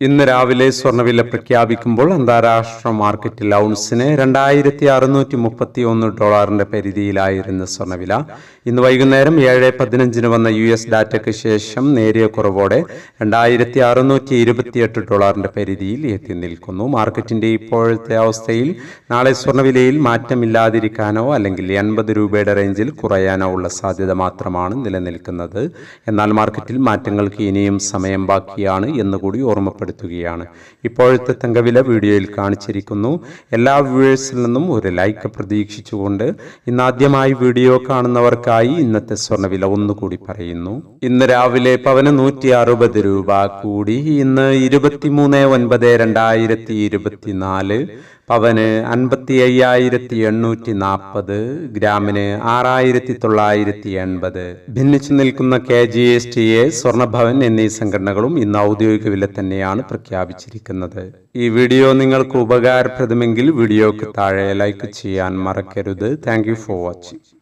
ഇന്ന് രാവിലെ സ്വർണവില പ്രഖ്യാപിക്കുമ്പോൾ അന്താരാഷ്ട്ര മാർക്കറ്റിൽ ഔൺസിന് രണ്ടായിരത്തി അറുന്നൂറ്റി മുപ്പത്തി ഒന്ന് ഡോളറിന്റെ പരിധിയിലായിരുന്ന സ്വർണവില ഇന്ന് വൈകുന്നേരം ഏഴ് പതിനഞ്ചിന് വന്ന യു എസ് ഡാറ്റയ്ക്ക് ശേഷം നേരിയ കുറവോടെ രണ്ടായിരത്തി അറുന്നൂറ്റി ഇരുപത്തിയെട്ട് ഡോളറിന്റെ പരിധിയിൽ എത്തി നിൽക്കുന്നു. മാർക്കറ്റിന്റെ ഇപ്പോഴത്തെ അവസ്ഥയിൽ നാളെ സ്വർണവിലയിൽ മാറ്റമില്ലാതിരിക്കാനോ അല്ലെങ്കിൽ എൺപത് രൂപയുടെ റേഞ്ചിൽ കുറയാനോ ഉള്ള സാധ്യത മാത്രമാണ് നിലനിൽക്കുന്നത്. എന്നാൽ മാർക്കറ്റിൽ മാറ്റങ്ങൾക്ക് ഇനിയും സമയം ബാക്കിയാണ് എന്നുകൂടി ഓർമ്മപ്പെടുത്തുകയാണ് ഇപ്പോഴത്തെ തങ്കവില വീഡിയോയിൽ കാണിച്ചിരിക്കുന്നു. എല്ലാ വ്യൂവേഴ്സിൽ നിന്നും ഒരു ലൈക്ക് പ്രതീക്ഷിച്ചുകൊണ്ട് ഇന്ന് ആദ്യമായി വീഡിയോ കാണുന്നവർക്കായി ഇന്നത്തെ സ്വർണവില ഒന്നുകൂടി പറയുന്നു. ഇന്ന് രാവിലെ പവന് നൂറ്റി അറുപത് രൂപ കൂടി. ഇന്ന് ഇരുപത്തിമൂന്ന് ഒൻപത് രണ്ടായിരത്തി ഇരുപത്തിനാല് പവന് അൻപത്തി അയ്യായിരത്തി എണ്ണൂറ്റി നാൽപ്പത് ഗ്രാമിന് ആറായിരത്തി തൊള്ളായിരത്തി എൺപത് ഭിന്നിച്ചു നിൽക്കുന്ന K G S T A സ്വർണഭവൻ എന്നീ സംഘടനകളും ഇന്ന് ഔദ്യോഗിക വില തന്നെയാണ് പ്രഖ്യാപിച്ചിരിക്കുന്നത്. ഈ വീഡിയോ നിങ്ങൾക്ക് ഉപകാരപ്രദമെങ്കിൽ വീഡിയോക്ക് താഴെ ലൈക്ക് ചെയ്യാൻ മറക്കരുത്. Thank for watching